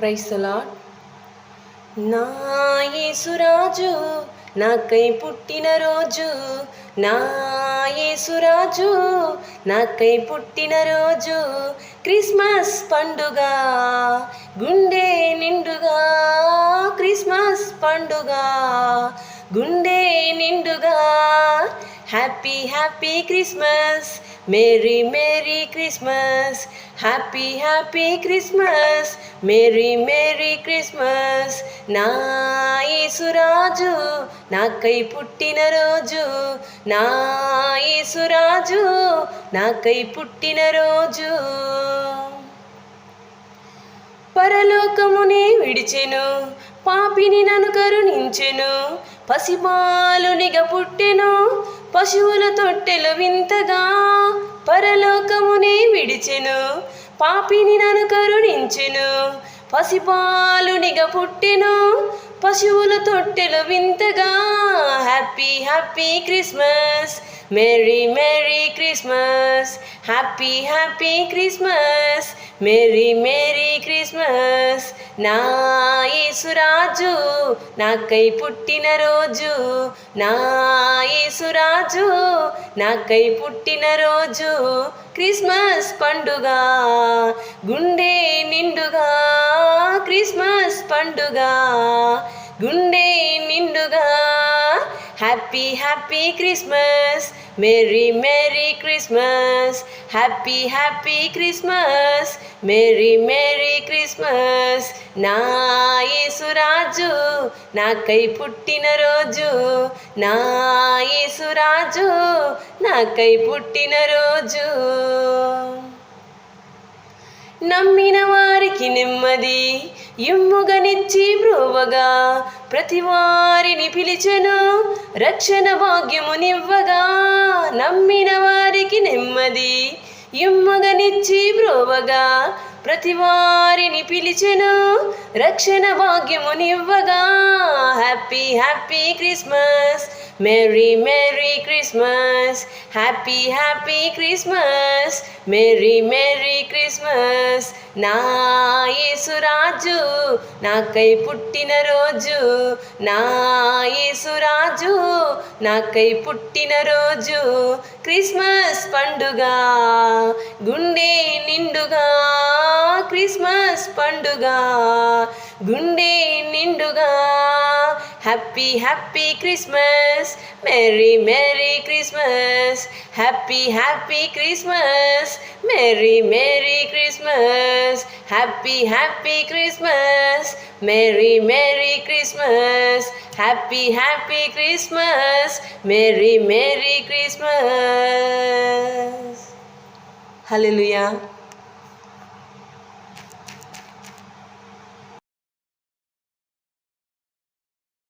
ప్రైసలా నా యేసురాజు నాకై పుట్టిన రోజు. నా యేసురాజు నాకై పుట్టిన రోజు. క్రిస్మస్ పండుగ గుండె నిండుగా. క్రిస్మస్ పండుగ గుండె నిండుగా. Happy happy Christmas. Merry merry Christmas happy happy Christmas merry merry Christmas నా ఈసురాజు నాకై పుట్టిన రోజు. నా ఈసురాజు నాకై పుట్టిన రోజు. పరలోకమునే విడిచెను. పాపిని నన్ను కరుణించెను. పసిబాలునిగా పుట్టెను. పశువుల తొట్టెలు వింతగా పరలోకమునే విడిచెను. పాపిని నన్ను కరుణించెను. పసిపాలునిగ పుట్టెను. పశువుల తొట్టెలు వింతగా happy happy Christmas. Merry merry Christmas. Happy happy Christmas. Merry merry నా యేసురాజు నాకై పుట్టిన రోజు. నా యేసురాజు నాకై పుట్టిన రోజు. క్రిస్మస్ పండుగ గుండె నిండుగా. క్రిస్మస్ పండుగ గుండె నిండుగా. Happy happy Christmas. Merry merry Christmas happy happy Christmas merry merry Christmas నా యేసురాజు నాకై పుట్టిన రోజు. నా యేసురాజు నాకై పుట్టిన రోజు. నమ్మిన వారికి నెమ్మది. ఇమ్ముగనిచ్చి బ్రోవగా ప్రతి వారిని పిలిచెను రక్షణ భాగ్యమునివ్వగా నమ్మిన వారికి నెమ్మది. ఇమ్ముగనిచ్చి బ్రోవగా ప్రతి వారిని పిలిచెను రక్షణ భాగ్యమునివ్వగా. Happy happy Christmas. Merry merry Christmas. Happy happy Christmas. Merry merry Christmas. నా యేసురాజు నాకై పుట్టిన రోజు. నా యేసురాజు నాకై పుట్టిన రోజు. క్రిస్మస్ పండుగ గుండె నిండుగా క్రిస్మస్ పండుగ గుండె నిండుగా. Happy happy Christmas merry merry Christmas happy happy Christmas merry merry Christmas happy happy Christmas merry merry Christmas happy happy Christmas merry merry Christmas hallelujah